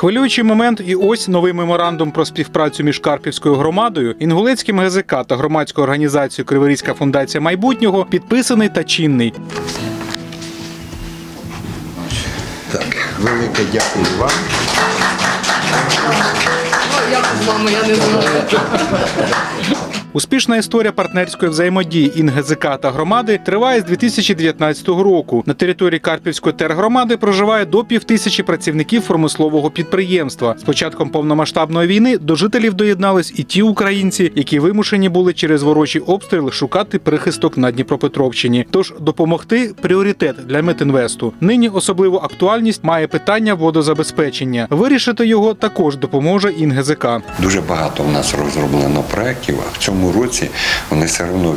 Хвилюючий момент, і ось новий меморандум про співпрацю між Карпівською громадою, Інгулецьким ГЗК та громадською організацією Криворізька фундація майбутнього підписаний та чинний. Так, велике дякую вам. Я з вами, я не знаю. Успішна історія партнерської взаємодії ІНГЗК та громади триває з 2019 року. На території Карпівської тергромади проживає до півтисячі працівників промислового підприємства. З початком повномасштабної війни до жителів доєднались і ті українці, які вимушені були через ворожі обстріли шукати прихисток на Дніпропетровщині. Тож допомогти пріоритет для Метінвесту. Нині особливу актуальність має питання водозабезпечення. Вирішити його також допоможе ІНГЗК. Дуже багато в нас розроблено проєктів, в цьому році вони все одно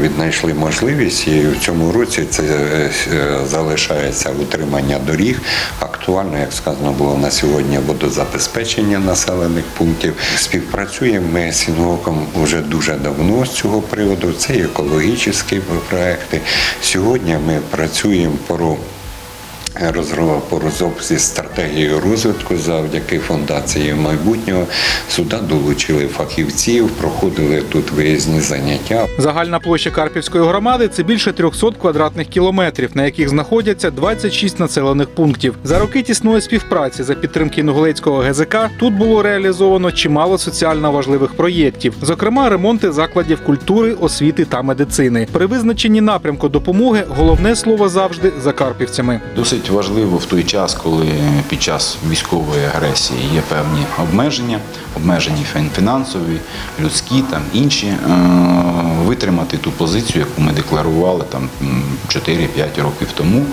віднайшли можливість, і в цьому році це е, е, залишається утримання доріг. Актуально, як сказано було на сьогодні, водозабезпечення населених пунктів. Співпрацюємо ми з Сінгоком вже дуже давно з цього приводу. Це екологічні проекти. Сьогодні ми працюємо про розробив по розробці стратегії розвитку завдяки фундації майбутнього. Сюди долучили фахівців, проходили тут виїзні заняття. Загальна площа Карпівської громади це більше 300 квадратних кілометрів, на яких знаходяться 26 населених пунктів. За роки тісної співпраці за підтримки Інгулецького ГЗК тут було реалізовано чимало соціально важливих проєктів, зокрема ремонти закладів культури, освіти та медицини. При визначенні напрямку допомоги головне слово завжди за карпівцями. Досить важливо в той час, коли під час військової агресії є певні обмеження, обмежені фінансові, людські там інші, е, витримати ту позицію, яку ми декларували там 4-5 років тому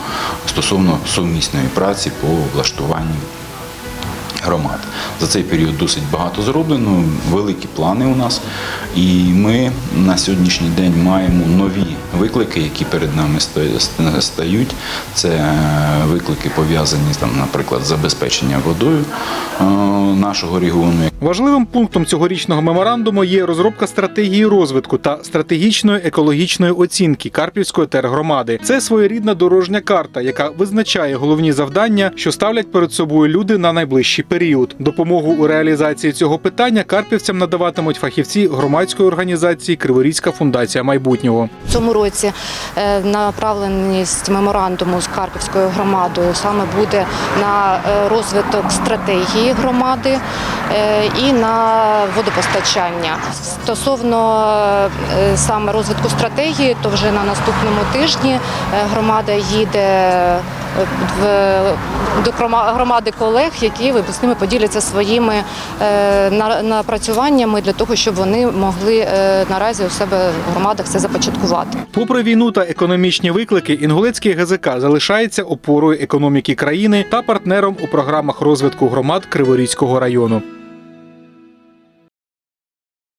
стосовно сумісної праці по влаштуванню громад. За цей період досить багато зроблено, великі плани у нас. І ми на сьогоднішній день маємо нові виклики, які перед нами ста- стають. Це е, виклики пов'язані там, наприклад, з забезпеченням водою е, нашого регіону. Важливим пунктом цьогорічного меморандуму є розробка стратегії розвитку та стратегічної екологічної оцінки Карпівської тергромади. Це своєрідна дорожня карта, яка визначає головні завдання, що ставлять перед собою люди на найближчий період. Допомогу у реалізації цього питання карпівцям надаватимуть фахівці громадської організації Криворізька фундація майбутнього. В цьому році е, направленість меморандуму з Карпівською громадою саме буде на е, розвиток стратегії громади е, і на водопостачання. Стосовно саме розвитку стратегії, то вже на наступному тижні громада їде в до грома- громади колег, які з поділяться своїми е, напрацюваннями для того, щоб вони могли е, наразі у себе в громадах це започаткувати. Попри війну та економічні виклики, Інгулецький ГЗК залишається опорою економіки країни та партнером у програмах розвитку громад Криворізького району.